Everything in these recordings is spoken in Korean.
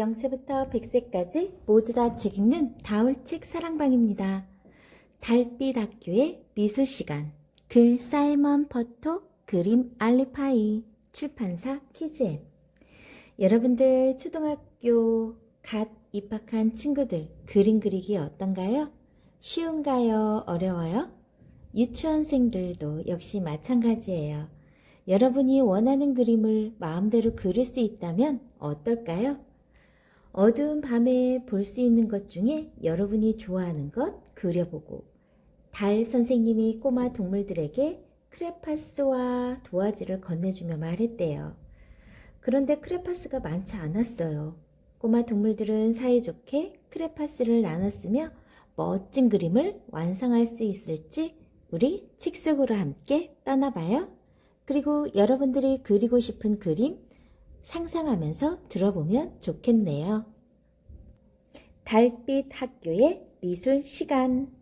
0세부터 100세까지 모두 다 책 읽는 다울책 사랑방입니다. 달빛 학교의 미술 시간. 글 사이먼 퍼토, 그림 알리파이, 출판사 키즈엠. 여러분들 초등학교 갓 입학한 친구들 그림 그리기 어떤가요? 쉬운가요? 어려워요? 유치원생들도 역시 마찬가지예요. 여러분이 원하는 그림을 마음대로 그릴 수 있다면 어떨까요? 어두운 밤에 볼 수 있는 것 중에 여러분이 좋아하는 것 그려보고 달 선생님이 꼬마 동물들에게 크레파스와 도화지를 건네주며 말했대요. 그런데 크레파스가 많지 않았어요. 꼬마 동물들은 사이좋게 크레파스를 나눴으며 멋진 그림을 완성할 수 있을지 우리 책 속으로 함께 떠나봐요. 그리고 여러분들이 그리고 싶은 그림 상상하면서 들어보면 좋겠네요. 달빛 학교의 미술 시간.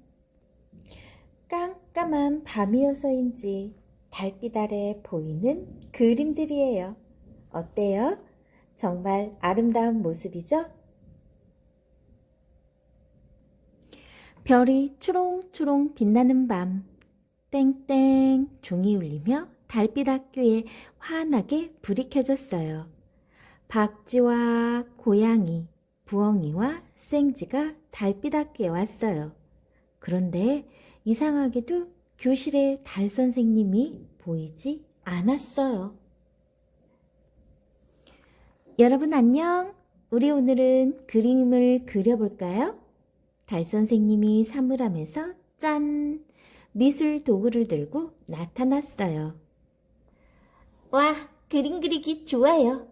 깜깜한 밤이어서인지 달빛 아래 보이는 그림들이에요. 어때요? 정말 아름다운 모습이죠? 별이 초롱초롱 빛나는 밤, 땡땡 종이 울리며 달빛 학교에 환하게 불이 켜졌어요. 박쥐와 고양이, 부엉이와 생쥐가 달빛 학교에 왔어요. 그런데 이상하게도 교실에 달 선생님이 보이지 않았어요. 여러분 안녕. 우리 오늘은 그림을 그려볼까요? 달 선생님이 사물함에서 짠! 미술 도구를 들고 나타났어요. 와, 그림 그리기 좋아요.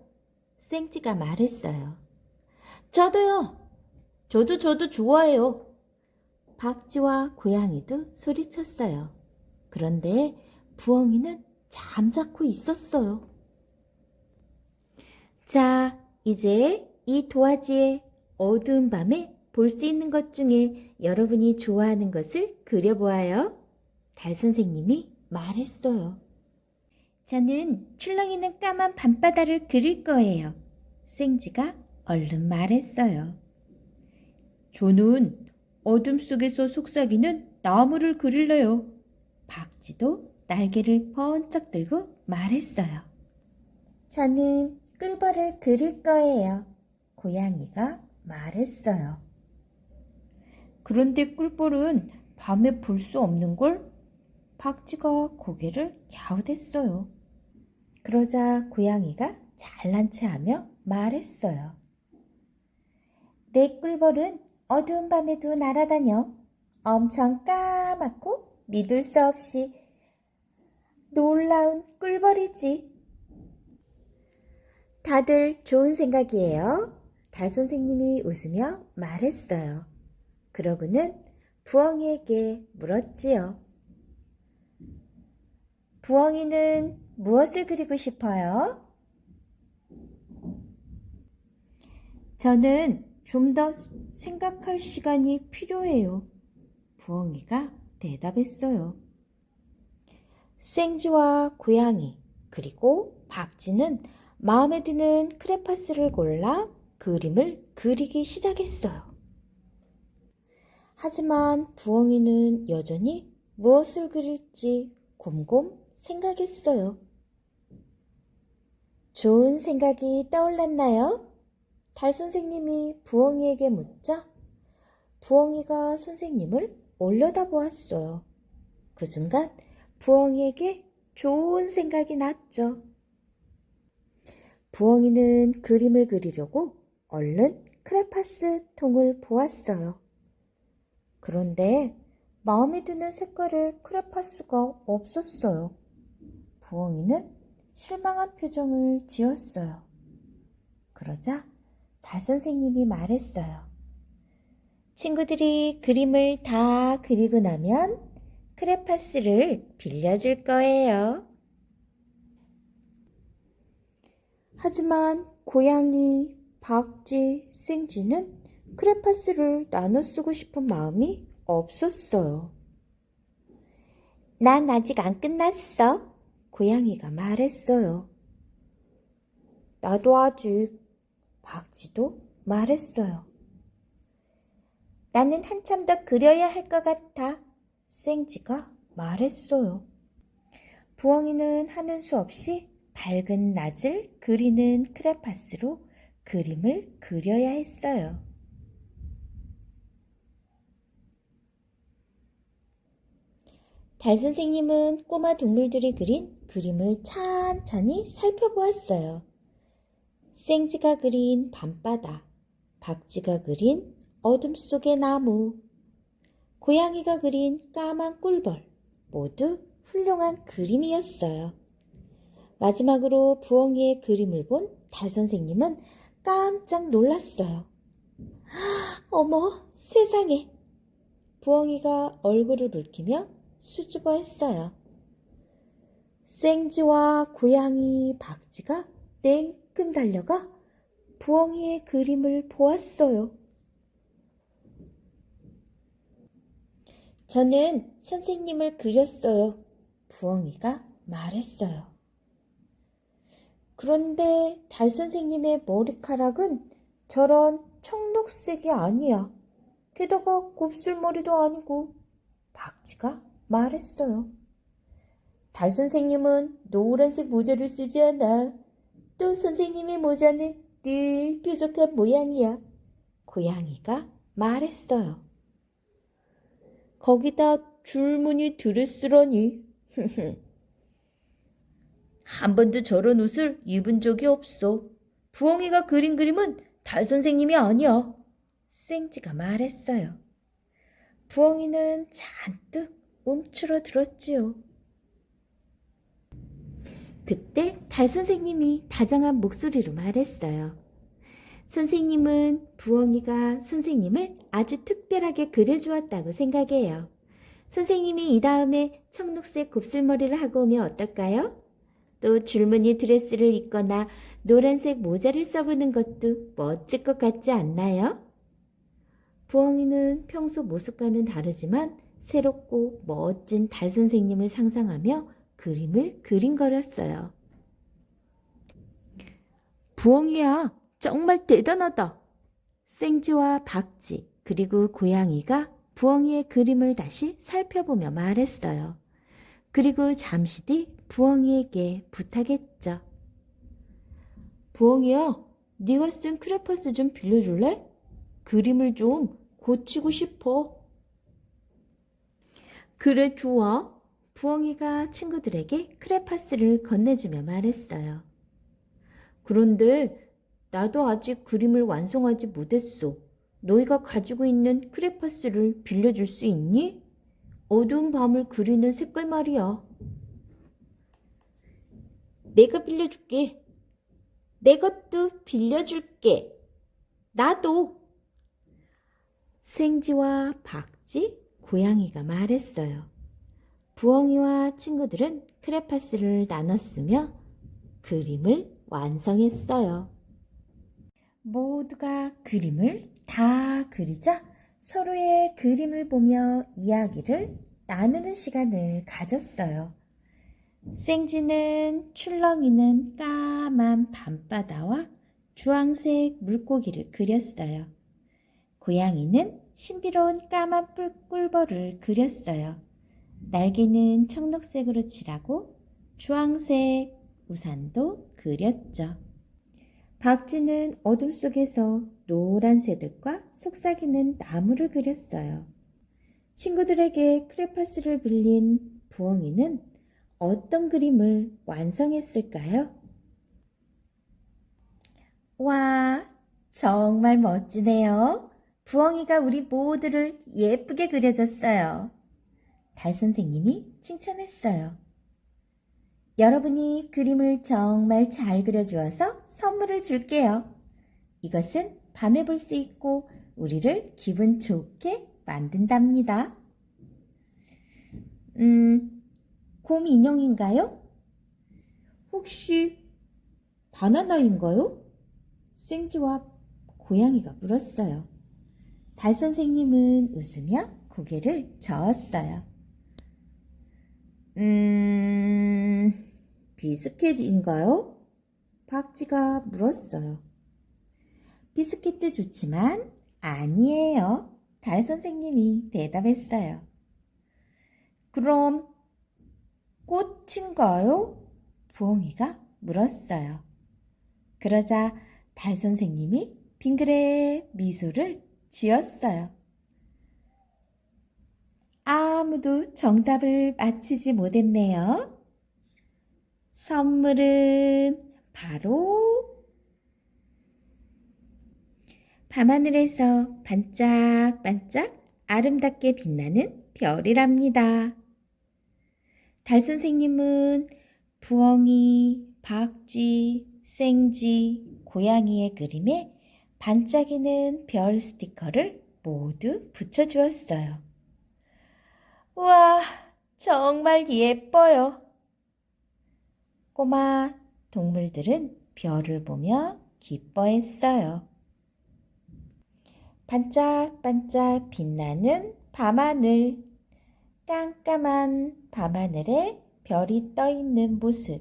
생쥐가 말했어요. 저도요. 저도 저도 좋아해요. 박쥐와 고양이도 소리쳤어요. 그런데 부엉이는 잠자코 있었어요. 자, 이제 이 도화지에 어두운 밤에 볼 수 있는 것 중에 여러분이 좋아하는 것을 그려보아요. 달 선생님이 말했어요. 저는 출렁이는 까만 밤바다를 그릴 거예요. 생쥐가 얼른 말했어요. 저는 어둠 속에서 속삭이는 나무를 그릴래요. 박쥐도 날개를 번쩍 들고 말했어요. 저는 꿀벌을 그릴 거예요. 고양이가 말했어요. 그런데 꿀벌은 밤에 볼 수 없는 걸? 박쥐가 고개를 갸웃했어요. 그러자 고양이가 잘난 체하며 말했어요. 내 꿀벌은 어두운 밤에도 날아다녀. 엄청 까맣고 믿을 수 없이 놀라운 꿀벌이지. 다들 좋은 생각이에요. 달 선생님이 웃으며 말했어요. 그러고는 부엉이에게 물었지요. 부엉이는 무엇을 그리고 싶어요? 저는 좀 더 생각할 시간이 필요해요. 부엉이가 대답했어요. 생쥐와 고양이 그리고 박쥐는 마음에 드는 크레파스를 골라 그림을 그리기 시작했어요. 하지만 부엉이는 여전히 무엇을 그릴지 곰곰 생각했어요. 좋은 생각이 떠올랐나요? 달 선생님이 부엉이에게 묻자 부엉이가 선생님을 올려다보았어요. 그 순간 부엉이에게 좋은 생각이 났죠. 부엉이는 그림을 그리려고 얼른 크레파스 통을 보았어요. 그런데 마음에 드는 색깔의 크레파스가 없었어요. 부엉이는 실망한 표정을 지었어요. 그러자 달 선생님이 말했어요. 친구들이 그림을 다 그리고 나면 크레파스를 빌려줄 거예요. 하지만 고양이, 박쥐, 생쥐는 크레파스를 나눠 쓰고 싶은 마음이 없었어요. 난 아직 안 끝났어. 고양이가 말했어요. 나도 아직. 박쥐도 말했어요. 나는 한참 더 그려야 할 것 같아. 생지가 말했어요. 부엉이는 하는 수 없이 밝은 낮을 그리는 크레파스로 그림을 그려야 했어요. 달 선생님은 꼬마 동물들이 그린 그림을 찬찬히 살펴보았어요. 생지가 그린 밤바다, 박쥐가 그린 어둠 속의 나무, 고양이가 그린 까만 꿀벌, 모두 훌륭한 그림이었어요. 마지막으로 부엉이의 그림을 본 달 선생님은 깜짝 놀랐어요. 어머, 세상에! 부엉이가 얼굴을 붉히며 수줍어 했어요. 생쥐와 고양이 박쥐가 냉큼 달려가 부엉이의 그림을 보았어요. 저는 선생님을 그렸어요. 부엉이가 말했어요. 그런데 달 선생님의 머리카락은 저런 청록색이 아니야. 게다가 곱슬머리도 아니고 박쥐가 말했어요. 달 선생님은 노란색 모자를 쓰지 않아. 또 선생님의 모자는 늘 뾰족한 모양이야. 고양이가 말했어요. 거기다 줄무늬 드레스라니. 한 번도 저런 옷을 입은 적이 없어. 부엉이가 그린 그림은 달 선생님이 아니야. 생지가 말했어요. 부엉이는 잔뜩 움츠러들었지요. 그때 달 선생님이 다정한 목소리로 말했어요. 선생님은 부엉이가 선생님을 아주 특별하게 그려주었다고 생각해요. 선생님이 이 다음에 청록색 곱슬머리를 하고 오면 어떨까요? 또 줄무늬 드레스를 입거나 노란색 모자를 써보는 것도 멋질 것 같지 않나요? 부엉이는 평소 모습과는 다르지만 새롭고 멋진 달 선생님을 상상하며 그림을 그림거렸어요. 부엉이야, 정말 대단하다. 생쥐와 박쥐, 그리고 고양이가 부엉이의 그림을 다시 살펴보며 말했어요. 그리고 잠시 뒤 부엉이에게 부탁했죠. 부엉이야, 네가 쓴 크레파스 좀 빌려줄래? 그림을 좀 고치고 싶어. 그래, 좋아. 부엉이가 친구들에게 크레파스를 건네주며 말했어요. 그런데 나도 아직 그림을 완성하지 못했어. 너희가 가지고 있는 크레파스를 빌려줄 수 있니? 어두운 밤을 그리는 색깔 말이야. 내가 빌려줄게. 내 것도 빌려줄게. 나도. 생쥐와 박쥐, 고양이가 말했어요. 부엉이와 친구들은 크레파스를 나눴으며 그림을 완성했어요. 모두가 그림을 다 그리자 서로의 그림을 보며 이야기를 나누는 시간을 가졌어요. 생쥐는 출렁이는 까만 밤바다와 주황색 물고기를 그렸어요. 고양이는 신비로운 까만 뿔꿀벌을 그렸어요. 날개는 청록색으로 칠하고 주황색 우산도 그렸죠. 박쥐는 어둠 속에서 노란 새들과 속삭이는 나무를 그렸어요. 친구들에게 크레파스를 빌린 부엉이는 어떤 그림을 완성했을까요? 와, 정말 멋지네요. 부엉이가 우리 모두를 예쁘게 그려줬어요. 달 선생님이 칭찬했어요. 여러분이 그림을 정말 잘 그려주어서 선물을 줄게요. 이것은 밤에 볼 수 있고 우리를 기분 좋게 만든답니다. 음, 곰 인형인가요? 혹시 바나나인가요? 생쥐와 고양이가 물었어요. 달 선생님은 웃으며 고개를 저었어요. 음, 비스켓인가요? 박쥐가 물었어요. 비스킷도 좋지만 아니에요. 달 선생님이 대답했어요. 그럼 꽃인가요? 부엉이가 물었어요. 그러자 달 선생님이 빙그레 미소를 지었어요. 아무도 정답을 맞히지 못했네요. 선물은 바로 밤하늘에서 반짝반짝 아름답게 빛나는 별이랍니다. 달 선생님은 부엉이, 박쥐, 생쥐, 고양이의 그림에 반짝이는 별 스티커를 모두 붙여주었어요. 우와, 정말 예뻐요. 꼬마 동물들은 별을 보며 기뻐했어요. 반짝반짝 빛나는 밤하늘, 깜깜한 밤하늘에 별이 떠 있는 모습.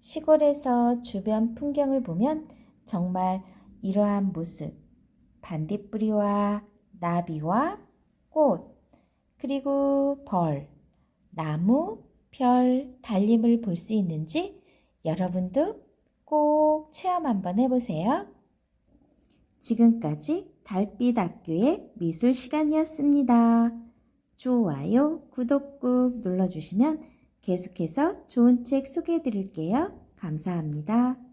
시골에서 주변 풍경을 보면 정말 이러한 모습, 반딧불이와 나비와 꽃, 그리고 벌, 나무, 별, 달림을 볼 수 있는지 여러분도 꼭 체험 한번 해보세요. 지금까지 달빛 학교의 미술 시간이었습니다. 좋아요, 구독 꾹 눌러주시면 계속해서 좋은 책 소개해 드릴게요. 감사합니다.